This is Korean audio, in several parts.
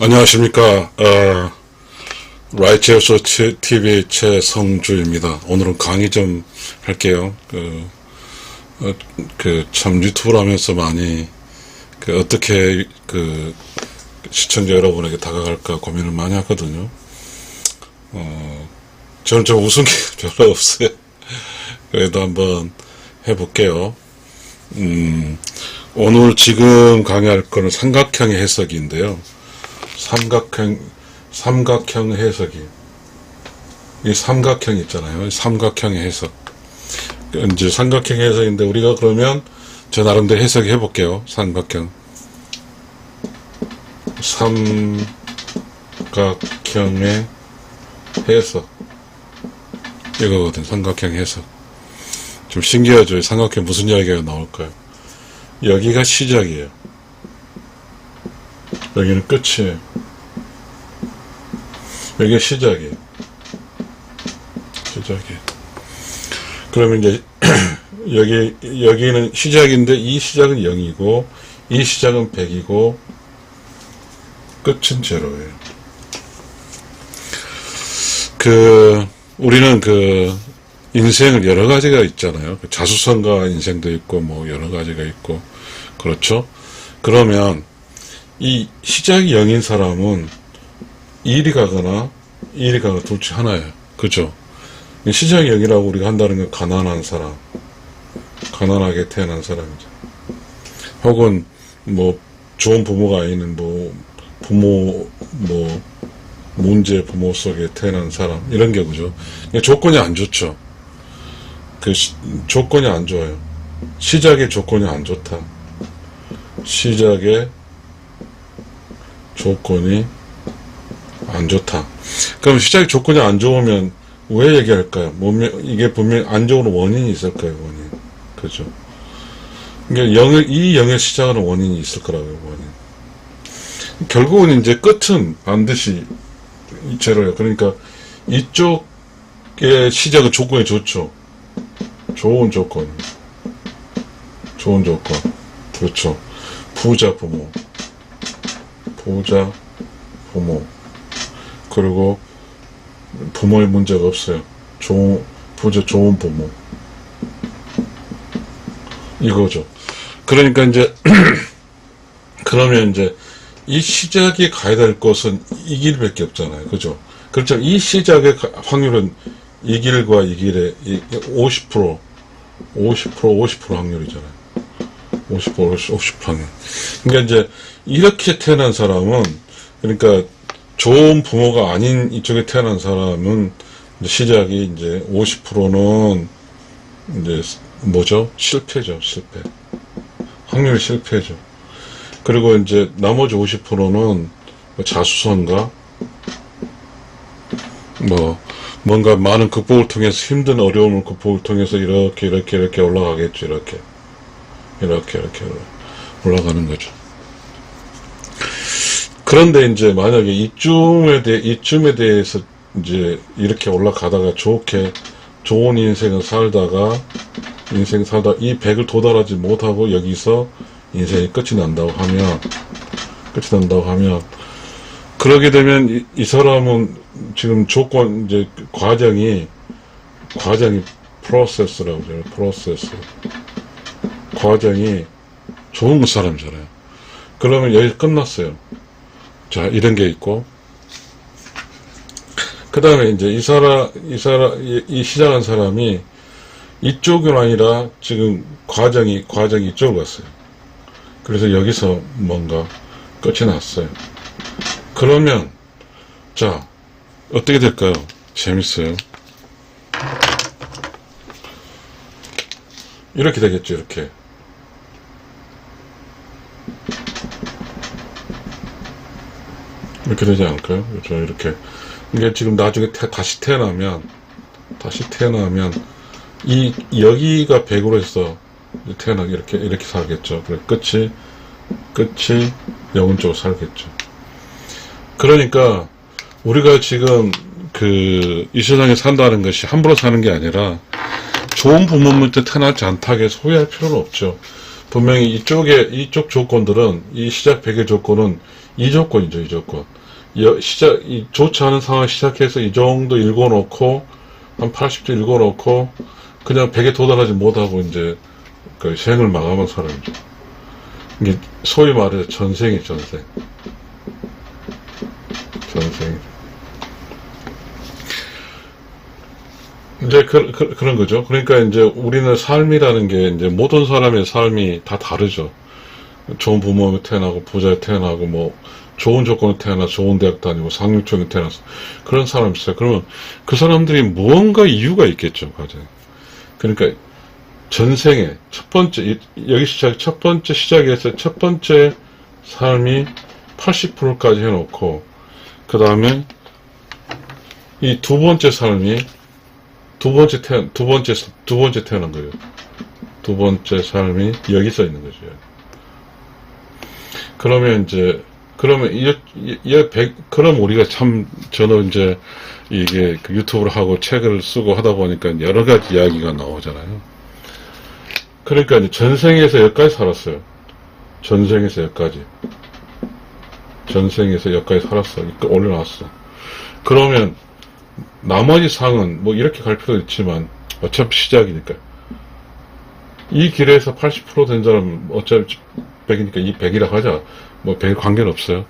안녕하십니까. 어, 라이체어쇼 TV 최성주입니다. 오늘은 강의 좀 할게요. 그, 어, 그, 참 유튜브를 하면서 많이, 그, 어떻게, 그, 시청자 여러분에게 다가갈까 고민을 많이 하거든요. 어, 저는 좀 웃은 게 별로 없어요. 그래도 한번 해볼게요. 음, 오늘 지금 강의할 거는 삼각형의 해석인데요. 삼각형, 삼각형 해석이. 이 삼각형 있잖아요. 이 삼각형의 해석. 이제 삼각형 해석인데 우리가 그러면 저 나름대로 해석해 볼게요. 삼각형. 삼각형의 해석. 이거거든. 삼각형 해석. 좀 신기하죠. 이 삼각형 무슨 이야기가 나올까요? 여기가 시작이에요. 여기는 끝이에요. 여기가 시작이에요. 시작이에요. 그러면 이제 여기 여기는 시작인데 이 시작은 0이고 이 시작은 100이고 끝은 제로예요. 그 우리는 그 인생을 여러 가지가 있잖아요. 그 자수성가 인생도 있고 뭐 여러 가지가 있고 그렇죠. 그러면 이 시작이 0인 사람은 일이 가거나 일이 가거나 둘 중 하나예요. 그죠? 시작이 0이라고 우리가 한다는 건 가난한 사람, 가난하게 태어난 사람이죠. 혹은 뭐 좋은 부모가 아닌 뭐 부모 뭐 문제 부모 속에 태어난 사람 이런 경우죠. 조건이 안 좋죠. 그 시- 조건이 안 좋아요. 시작의 조건이 안 좋다. 시작의 조건이 안 좋다. 그럼 시작의 조건이 안 좋으면 왜 얘기할까요? 분명- 이게 분명 안 좋은 원인이 있을 거예요, 원인. 그죠? 그러니까 영의, 이 영의 시작은 원인이 있을 거라고요, 원인. 결국은 이제 끝은 반드시 제로예요. 그러니까 이쪽의 시작은 조건이 좋죠. 좋은 조건. 좋은 조건. 그렇죠. 부자 부모. 부자 부모. 그리고 부모의 문제가 없어요. 좋은, 부자 좋은 부모. 이거죠. 그러니까 이제, 그러면 이제, 이 시작이 가야 될 곳은 이 길밖에 없잖아요. 그죠? 그렇죠. 이 시작의 가- 확률은 이 길과 이 길의 이- 50%, 50%, 50% 확률이잖아요. 50%, 50% 확률. 그러니까 이제, 이렇게 태어난 사람은, 그러니까, 좋은 부모가 아닌 이쪽에 태어난 사람은, 이제 시작이 이제 50%는, 이제, 뭐죠? 실패죠, 실패. 확률 실패죠. 그리고 이제 나머지 50%는 자수성가 뭐 뭔가 많은 극복을 통해서 힘든 어려움을 극복을 통해서 이렇게 이렇게 이렇게 올라가겠죠 이렇게 이렇게 이렇게 올라가는 거죠. 그런데 이제 만약에 이쯤에 대해 이쯤에 대해서 이제 이렇게 올라가다가 좋게 좋은 인생을 살다가 인생 살다 이 100을 도달하지 못하고 여기서 인생이 끝이 난다고 하면 끝이 난다고 하면 그러게 되면 이, 이 사람은 지금 조건 이제 과정이 과정이 프로세스라고 그래요 프로세스 과정이 좋은 사람이잖아요 그러면 여기 끝났어요 자 이런 게 있고 그 다음에 이제 이 사람 이 사람 이, 이 시작한 사람이 이쪽은 아니라 지금 과정이 과정이 이쪽으로 갔어요 그래서 여기서 뭔가 끝이 났어요. 그러면, 자, 어떻게 될까요? 재밌어요. 이렇게 되겠죠, 이렇게. 이렇게 되지 않을까요? 그렇죠, 이렇게. 이게 지금 나중에 태- 다시 태어나면, 다시 태어나면, 이, 여기가 100으로 해서 태어나게 이렇게, 이렇게 살겠죠. 그래, 끝이, 끝이 영혼 쪽으로 살겠죠. 그러니까 우리가 지금 그 이 세상에 산다는 것이 함부로 사는 게 아니라 좋은 부모 밑에 태어나지 않다고 해서 후회할 필요는 없죠. 분명히 이쪽에 이쪽 조건들은 이 시작 100의 조건은 이 조건이죠, 이 조건. 여- 시작, 이 좋지 않은 상황 시작해서 이 정도 읽어놓고, 한 80도 읽어놓고, 그냥 100에 도달하지 못하고, 이제, 그 생을 마감한 사람이죠. 이게, 소위 말해서 전생이 전생. 전생. 이제 그, 그, 그런 거죠. 그러니까 이제 우리는 삶이라는 게 이제 모든 사람의 삶이 다 다르죠. 좋은 부모에 태어나고 부자에 태어나고 뭐 좋은 조건에 태어나 좋은 대학 다니고 상류층에 태어나서 그런 사람이 있어요. 그러면 그 사람들이 무언가 이유가 있겠죠. 과정. 그러니까 전생에 첫 번째 이- 여기 시작 첫 번째 시작에서 첫 번째 삶이 80%까지 해놓고 그 다음에 이 두 번째 삶이 두 번째 태, 두 번째, 두 번째 태어난 거예요. 두 번째 삶이 여기 써 있는 거죠. 그러면 이제, 그러면 이, 이, 이 백, 그럼 우리가 참, 저는 이제, 이게 그 유튜브를 하고 책을 쓰고 하다 보니까 여러 가지 이야기가 나오잖아요. 그러니까 이제 전생에서 여기까지 살았어요. 전생에서 여기까지. 전생에서 여기까지 살았어. 올려놨어. 그러면, 나머지 상은 뭐 이렇게 갈 필요도 있지만 어차피 시작이니까 이 길에서 80%된 사람 어차피 100이니까 이 100이라 하자 뭐100 관계는 없어요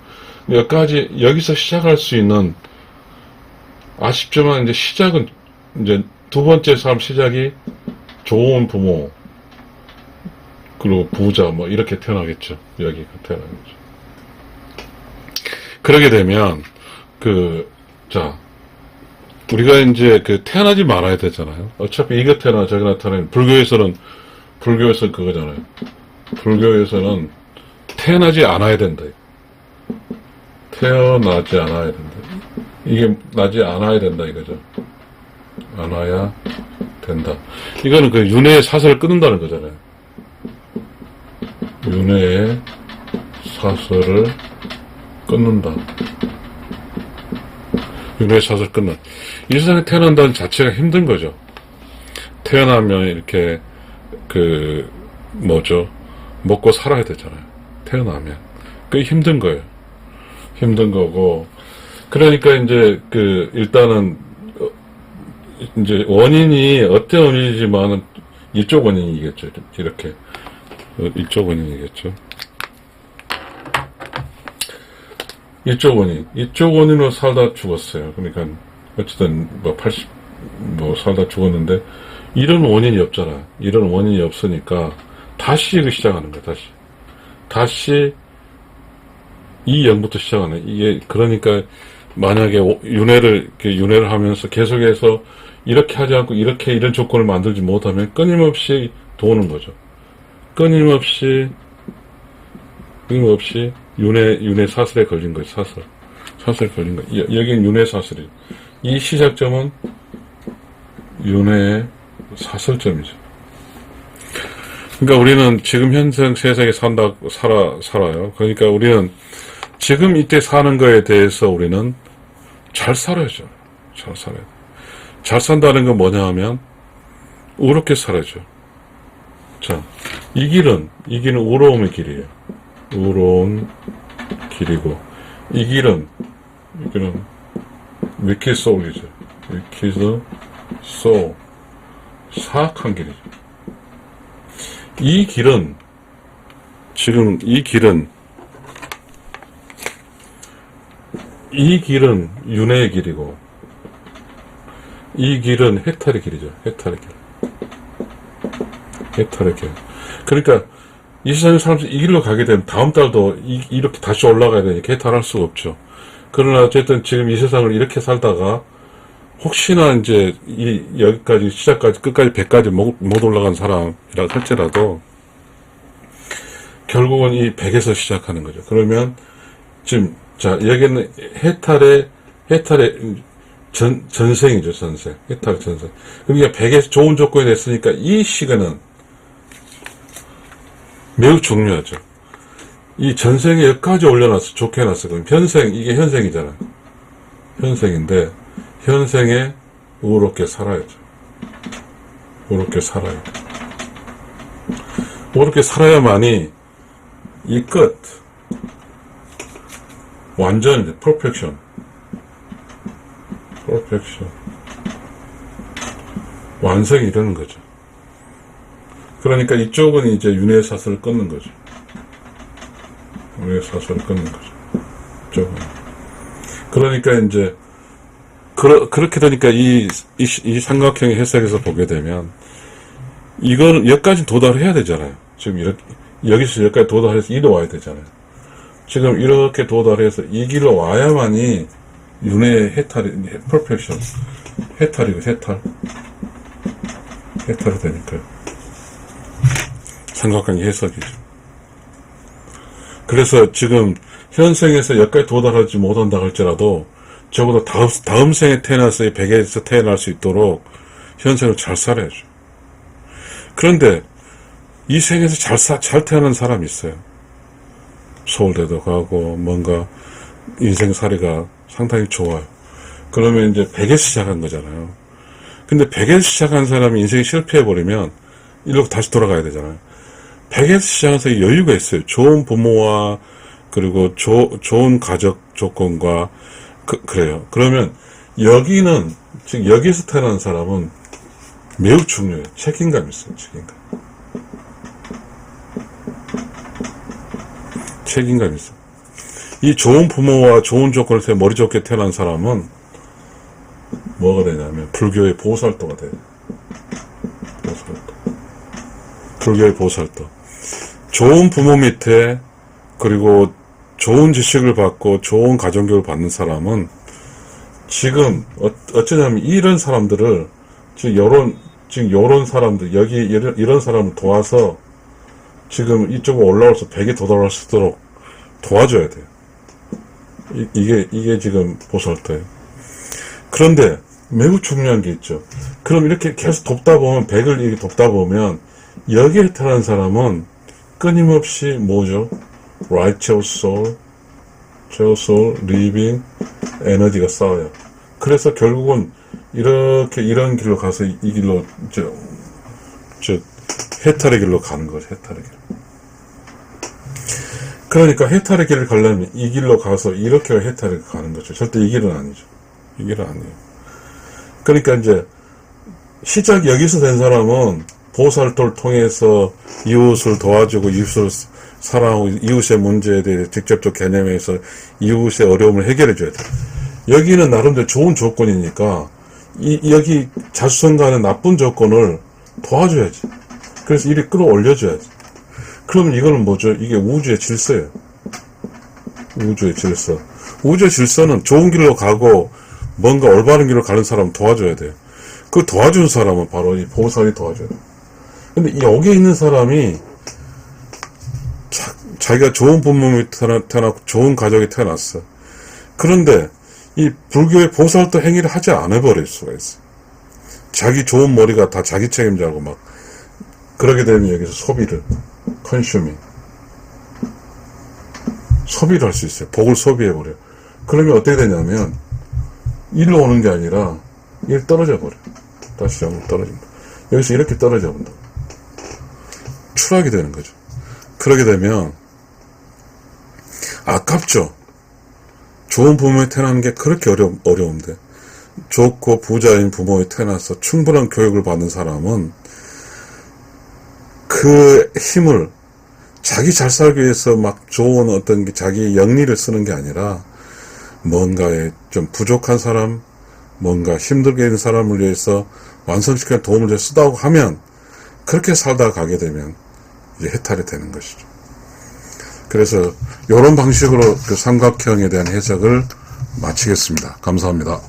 여기까지 여기서 시작할 수 있는 아쉽지만 이제 시작은 이제 두 번째 삶 시작이 좋은 부모 그리고 부자 뭐 이렇게 태어나겠죠 여기가 태어나겠죠 그러게 되면 그 자 우리가 이제 그 태어나지 말아야 되잖아요. 어차피 이거 태어나 저거 나타나는 불교에서는 불교에서는 그거잖아요. 불교에서는 태어나지 않아야 된다. 태어나지 않아야 된다. 이게 나지 않아야 된다 이거죠. 않아야 된다. 이거는 그 윤회의 사슬을 끊는다는 거잖아요. 윤회의 사슬을 끊는다. 윤회의 사슬 끊는. 이 세상에 태어난다는 자체가 힘든 거죠. 태어나면 이렇게, 그, 뭐죠. 먹고 살아야 되잖아요. 태어나면. 그게 힘든 거예요. 힘든 거고. 그러니까 이제, 그, 일단은, 어, 이제 원인이 어떤 원인이지만은 이쪽 원인이겠죠. 이렇게. 어, 이쪽 원인이겠죠. 이쪽 원인, 이쪽 원인으로 살다 죽었어요. 그러니까 어쨌든 뭐 80, 뭐 살다 죽었는데 이런 원인이 없잖아. 이런 원인이 없으니까 다시 이거 시작하는 거야. 다시, 다시 이 영부터 시작하네. 이게 그러니까 만약에 오- 윤회를 윤회를 하면서 계속해서 이렇게 하지 않고 이렇게 이런 조건을 만들지 못하면 끊임없이 도는 거죠. 끊임없이 끊임없이 윤회, 윤회 사슬에 걸린 거지, 사슬. 사슬에 걸린 거. 여, 여긴 윤회 사슬이. 이 시작점은 윤회의 사슬점이죠. 그러니까 우리는 지금 현생 세상에 산다, 살아, 살아요. 그러니까 우리는 지금 이때 사는 거에 대해서 우리는 잘 살아야죠. 잘 살아야 돼. 잘 산다는 건 뭐냐 하면, 우롭게 살아야죠. 자, 이 길은, 이 길은 우로움의 길이에요. 우로운 길이고 이 길은 이 길은 위키 소울이죠. 위키즈 소울 사악한 길이죠. 이 길은 지금 이 길은 이 길은 윤회의 길이고 이 길은 해탈의 길이죠. 해탈의 길. 해탈의 길. 그러니까 이 세상에 사람들이 이 길로 가게 되면 다음 달도 이, 렇게 다시 올라가야 되니까 해탈할 수가 없죠. 그러나 어쨌든 지금 이 세상을 이렇게 살다가 혹시나 이제 이 여기까지 시작까지 끝까지 100까지 못, 못 올라간 사람이라 할지라도 결국은 이 100에서 시작하는 거죠. 그러면 지금 자 여기는 해탈의 해탈의 전 전생이죠 전생 해탈 전생. 그러니까 100에서 좋은 조건이 됐으니까 이 시간은 매우 중요하죠. 이 전생에 여기까지 올려놨어, 좋게 해놨어. 그럼 현생, 이게 현생이잖아. 현생인데, 현생에 우롭게 살아야죠. 우롭게 살아야 돼. 우롭게 살아야만이 이 끝, 완전 퍼펙션. 퍼펙션. 완성이 이러는 거죠. 그러니까 이쪽은 이제 윤회 사슬을 끊는 거죠. 윤회 사슬을 끊는 거죠. 이쪽은. 그러니까 이제 그러, 그렇게 되니까 이, 이, 이 삼각형의 해석에서 보게 되면 이건 여기까지 도달해야 되잖아요. 지금 이렇게 여기서 여기까지 도달해서 이리 와야 되잖아요. 지금 이렇게 도달해서 이 길로 와야만이 윤회 해탈이 퍼펙션 해탈이고 해탈 해탈이 되니까요. 삼각형의 해석이죠. 그래서 지금 현생에서 여기까지 도달하지 못한다 할지라도 적어도 다음, 다음 생에 태어나서 이 베개에서 태어날 수 있도록 현생을 잘 살아야죠. 그런데 이 생에서 잘, 사, 잘 태어난 사람이 있어요. 서울대도 가고 뭔가 인생살이가 상당히 좋아요. 그러면 이제 베개에서 시작한 거잖아요. 근데 베개에서 시작한 사람이 인생이 실패해버리면 일로 다시 돌아가야 되잖아요. 베개에서 시작한 사람이 여유가 있어요. 좋은 부모와 그리고 조, 좋은 가족 조건과 그, 그래요. 그러면 여기는 지금 여기서 태어난 사람은 매우 중요해요. 책임감 있어요. 책임감. 책임감 있어. 이 좋은 부모와 좋은 조건에서 머리 좋게 태어난 사람은 뭐가 되냐면 불교의 보살도가 돼요. 보살도. 불교의 보살도. 좋은 부모 밑에 그리고 좋은 지식을 받고 좋은 가정교육을 받는 사람은 지금 어, 어쩌냐면 이런 사람들을 지금 요런 지금 요런 사람들 여기 이런, 이런 사람을 도와서 지금 이쪽으로 올라와서 백에 도달할 수 있도록 도와줘야 돼요. 이, 이게 이게 지금 보살도예요. 그런데 매우 중요한 게 있죠. 그럼 이렇게 계속 돕다 보면 백을 이렇게 돕다 보면 여기에 태어난 사람은 끊임없이 뭐죠? Righteous soul, righteous soul, living 에너지가 쌓여요. 그래서 결국은 이렇게 이런 길로 가서 이, 이 길로 저, 저 해탈의 길로 가는 거죠. 해탈의 길. 그러니까 해탈의 길을 가려면 이 길로 가서 이렇게 해탈을 가는 거죠. 절대 이 길은 아니죠. 이 길은 아니에요. 그러니까 이제 시작 여기서 된 사람은 보살도를 통해서 이웃을 도와주고 이웃을 사랑하고 이웃의 문제에 대해 직접적 개념에서 이웃의 어려움을 해결해 줘야 돼. 여기는 나름대로 좋은 조건이니까 이, 여기 자수성가하는 나쁜 조건을 도와줘야지. 그래서 이리 끌어올려줘야지. 그러면 이거는 뭐죠? 이게 우주의 질서예요. 우주의 질서. 우주의 질서는 좋은 길로 가고 뭔가 올바른 길로 가는 사람 도와줘야 돼요. 그 도와주는 사람은 바로 이 보살이 도와줘야 돼요. 근데 이 여기에 있는 사람이 자, 기가 좋은 태어나, 태어났고 좋은 가족이 태어났어. 그런데 이 불교의 보살도 행위를 하지 않아 버릴 수가 있어. 자기 좋은 머리가 다 자기 책임자고 막 그러게 되면 여기서 소비를 컨슈밍 소비를 할 수 있어요. 복을 소비해 버려. 그러면 어떻게 되냐면 일로 오는 게 아니라 일 떨어져 버려. 다시 한번 떨어진다. 여기서 이렇게 떨어져 본다. 추락이 되는 거죠. 그러게 되면 아깝죠. 좋은 부모에 태어나는 게 그렇게 어려, 어려운데 좋고 부자인 부모에 태어나서 충분한 교육을 받는 사람은 그 힘을 자기 잘 살기 위해서 막 좋은 어떤 게 자기 영리를 쓰는 게 아니라 뭔가에 좀 부족한 사람, 뭔가 힘들게 있는 사람을 위해서 완성시키는 도움을 쓰다고 하면 그렇게 살다가 가게 되면 이제 해탈이 되는 것이죠. 그래서 이런 방식으로 그 삼각형에 대한 해석을 마치겠습니다. 감사합니다.